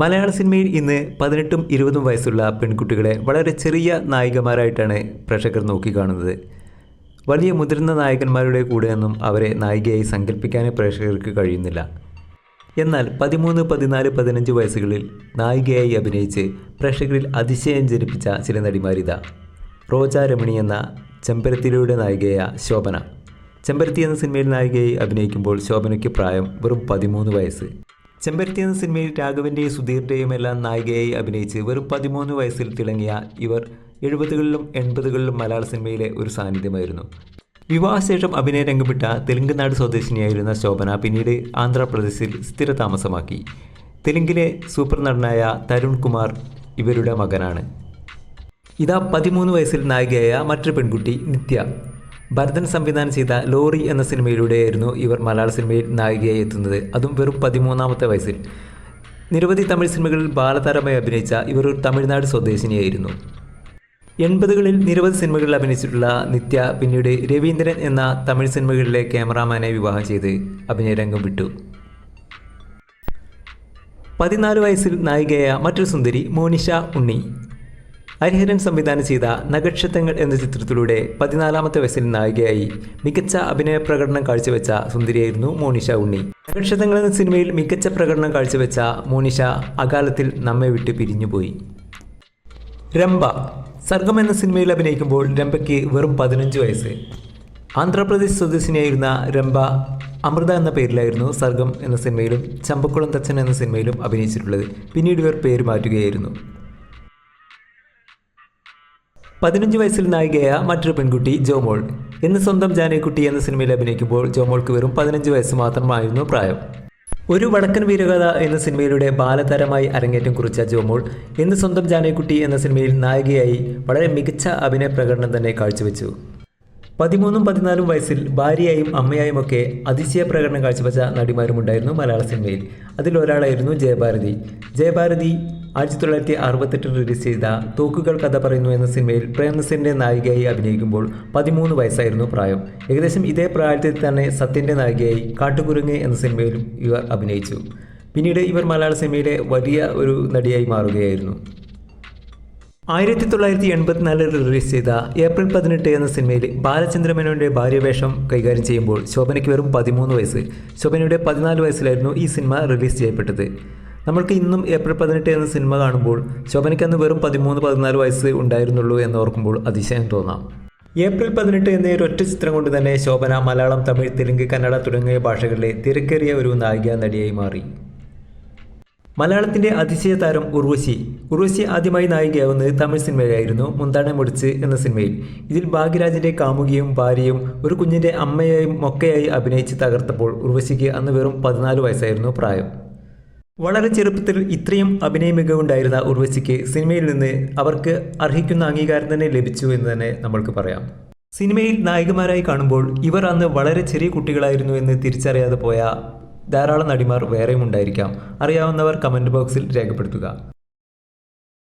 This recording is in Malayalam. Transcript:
മലയാള സിനിമയിൽ ഇന്ന് പതിനെട്ടും ഇരുപതും വയസ്സുള്ള പെൺകുട്ടികളെ വളരെ ചെറിയ നായികമാരായിട്ടാണ് പ്രേക്ഷകർ നോക്കിക്കാണുന്നത്. വലിയ മുതിർന്ന നായകന്മാരുടെ കൂടെയൊന്നും അവരെ നായികയായി സങ്കല്പിക്കാനേ പ്രേക്ഷകർക്ക് കഴിയുന്നില്ല. എന്നാൽ പതിമൂന്ന് പതിനാല് പതിനഞ്ച് വയസ്സുകളിൽ നായികയായി അഭിനയിച്ച് പ്രേക്ഷകരിൽ അതിശയം ജനിപ്പിച്ച ചില നടിമാരിത. റോജ രമണി എന്ന ചെമ്പരത്തിലൂടെ നായികയായ ശോഭന. ചെമ്പരത്തി എന്ന സിനിമയിൽ നായികയായി അഭിനയിക്കുമ്പോൾ ശോഭനയ്ക്ക് പ്രായം വെറും പതിമൂന്ന് വയസ്സ്. ചെമ്പരത്തി എന്ന സിനിമയിൽ രാഘവന്റെയും സുധീറിന്റെയും എല്ലാം നായികയായി അഭിനയിച്ച് വെറും പതിമൂന്ന് വയസ്സിൽ തിളങ്ങിയ ഇവർ എഴുപതുകളിലും എൺപതുകളിലും മലയാള സിനിമയിലെ ഒരു സാന്നിധ്യമായിരുന്നു. വിവാഹശേഷം അഭിനയ രംഗമിട്ട തെലുങ്ക്നാട് സ്വദേശിനിയായിരുന്ന ശോഭന പിന്നീട് ആന്ധ്രാപ്രദേശിൽ സ്ഥിരതാമസമാക്കി. തെലുങ്കിലെ സൂപ്പർ നടനായ തരുൺ കുമാർ ഇവരുടെ മകനാണ്. ഇതാ പതിമൂന്ന് വയസ്സിൽ നായികയായ മറ്റൊരു പെൺകുട്ടി നിത്യ. ഭരതൻ സംവിധാനം ചെയ്ത ലോറി എന്ന സിനിമയിലൂടെയായിരുന്നു ഇവർ മലയാള സിനിമയിൽ നായികയായി എത്തുന്നത്. അതും വെറും പതിമൂന്നാമത്തെ വയസ്സിൽ. നിരവധി തമിഴ് സിനിമകളിൽ ബാലതാരമായി അഭിനയിച്ച ഇവർ ഒരു തമിഴ്നാട് സ്വദേശിനിയായിരുന്നു. എൺപതുകളിൽ നിരവധി സിനിമകളിൽ അഭിനയിച്ചിട്ടുള്ള നിത്യ പിന്നീട് രവീന്ദ്രൻ എന്ന തമിഴ് സിനിമകളിലെ ക്യാമറാമാനെ വിവാഹം ചെയ്ത് അഭിനയരംഗം വിട്ടു. പതിനാല് വയസ്സിൽ നായികയായ മറ്റൊരു സുന്ദരി മോനിഷ ഉണ്ണി. ഹരിഹരൻ സംവിധാനം ചെയ്ത നഗക്ഷത്രങ്ങൾ എന്ന ചിത്രത്തിലൂടെ പതിനാലാമത്തെ വയസ്സിൽ നായികയായി മികച്ച അഭിനയ പ്രകടനം കാഴ്ചവെച്ച സുന്ദരിയായിരുന്നു മോണിഷ ഉണ്ണി. നഗക്ഷത്രങ്ങൾ എന്ന സിനിമയിൽ മികച്ച പ്രകടനം കാഴ്ചവെച്ച മോണിഷ അകാലത്തിൽ നമ്മെ വിട്ട് പിരിഞ്ഞുപോയി രംഭ സർഗം എന്ന സിനിമയിൽ അഭിനയിക്കുമ്പോൾ രംഭയ്ക്ക് വെറും പതിനഞ്ച് വയസ്സ്. ആന്ധ്രാപ്രദേശ് സ്വദേശിനിയായിരുന്ന രംഭ അമൃത എന്ന പേരിലായിരുന്നു സർഗം എന്ന സിനിമയിലും ചമ്പക്കുളം തച്ചൻ എന്ന സിനിമയിലും അഭിനയിച്ചിട്ടുള്ളത്. പിന്നീട് ഇവർ പേര് മാറ്റുകയായിരുന്നു. പതിനഞ്ച് വയസ്സിൽ നായികയായ മറ്റൊരു പെൺകുട്ടി ജോമോൾ. എന്ന് സ്വന്തം ജാനകുട്ടി എന്ന സിനിമയിൽ അഭിനയിക്കുമ്പോൾ ജോമോൾക്ക് വെറും പതിനഞ്ച് വയസ്സ് മാത്രമായിരുന്നു പ്രായം. ഒരു വടക്കൻ വീരകഥ എന്ന സിനിമയിലൂടെ ബാലതാരമായി അരങ്ങേറ്റം കുറിച്ച ജോമോൾ എന്ന് സ്വന്തം ജാനകുട്ടി എന്ന സിനിമയിൽ നായികയായി വളരെ മികച്ച അഭിനയ പ്രകടനം തന്നെ കാഴ്ചവെച്ചു. പതിമൂന്നും പതിനാലും വയസ്സിൽ ഭാര്യയായും അമ്മയായും ഒക്കെ അതിശയ പ്രകടനം കാഴ്ചവെച്ച നടിമാരുമുണ്ടായിരുന്നു മലയാള സിനിമയിൽ. അതിലൊരാളായിരുന്നു ജയഭാരതി. ജയഭാരതി ആയിരത്തി തൊള്ളായിരത്തി അറുപത്തെട്ടിൽ റിലീസ് ചെയ്ത തോക്കുകൾ കഥ പറയുന്നു എന്ന സിനിമയിൽ പ്രേംനസിന്റെ നായികയായി അഭിനയിക്കുമ്പോൾ പതിമൂന്ന് വയസ്സായിരുന്നു പ്രായം. ഏകദേശം ഇതേ പ്രായത്തിൽ തന്നെ സത്യന്റെ നായികയായി കാട്ടുകുരുങ്ങ് എന്ന സിനിമയിലും ഇവർ അഭിനയിച്ചു. പിന്നീട് ഇവർ മലയാള സിനിമയിലെ വലിയ ഒരു നടിയായി മാറുകയായിരുന്നു. ആയിരത്തി തൊള്ളായിരത്തി എൺപത്തിനാലിൽ റിലീസ് ചെയ്ത ഏപ്രിൽ പതിനെട്ട് എന്ന സിനിമയിൽ ബാലചന്ദ്രമേനോന്റെ ഭാര്യവേഷം കൈകാര്യം ചെയ്യുമ്പോൾ ശോഭനയ്ക്ക് വെറും പതിമൂന്ന് വയസ്സ്. ശോഭനയുടെ പതിനാല് വയസ്സിലായിരുന്നു ഈ സിനിമ റിലീസ് ചെയ്യപ്പെട്ടത്. നമ്മൾക്ക് ഇന്നും ഏപ്രിൽ പതിനെട്ട് എന്ന സിനിമ കാണുമ്പോൾ ശോഭനയ്ക്ക് അന്ന് വെറും പതിമൂന്ന് പതിനാല് വയസ്സ് ഉണ്ടായിരുന്നുള്ളൂ എന്ന് ഓർക്കുമ്പോൾ അതിശയം തോന്നാം. ഏപ്രിൽ പതിനെട്ട് എന്ന ഒരൊറ്റ ചിത്രം കൊണ്ട് തന്നെ ശോഭന മലയാളം തമിഴ് തെലുങ്ക് കന്നഡ തുടങ്ങിയ ഭാഷകളിലെ തിരക്കേറിയ ഒരു നായിക നടിയായി മാറി. മലയാളത്തിന്റെ അതിശയ താരം ഉർവശി. ഉർവശി ആദ്യമായി നായികയാവുന്നത് തമിഴ് സിനിമയിലായിരുന്നു മുന്താണെ മുടിച്ച് എന്ന സിനിമയിൽ. ഇതിൽ ഭാഗ്യരാജിന്റെ കാമുകിയും ഭാര്യയും ഒരു കുഞ്ഞിന്റെ അമ്മയായും മൊക്കയായി അഭിനയിച്ച് തകർത്തപ്പോൾ ഉർവശിക്ക് അന്ന് വെറും പതിനാല് വയസ്സായിരുന്നു പ്രായം. വളരെ ചെറുപ്പത്തിൽ ഇത്രയും അഭിനയ മികവുണ്ടായിരുന്ന ഉർവശിക്ക് സിനിമയിൽ നിന്ന് അവർക്ക് അർഹിക്കുന്ന അംഗീകാരം തന്നെ ലഭിച്ചു എന്ന് തന്നെ നമ്മൾക്ക് പറയാം. സിനിമയിൽ നായികമാരായി കാണുമ്പോൾ ഇവർ അന്ന് വളരെ ചെറിയ കുട്ടികളായിരുന്നു എന്ന് തിരിച്ചറിയാതെ പോയ ധാരാളം നടിമാർ വേറെയും ഉണ്ടായിരിക്കാം. അറിയാവുന്നവർ കമന്റ് ബോക്സിൽ രേഖപ്പെടുത്തുക.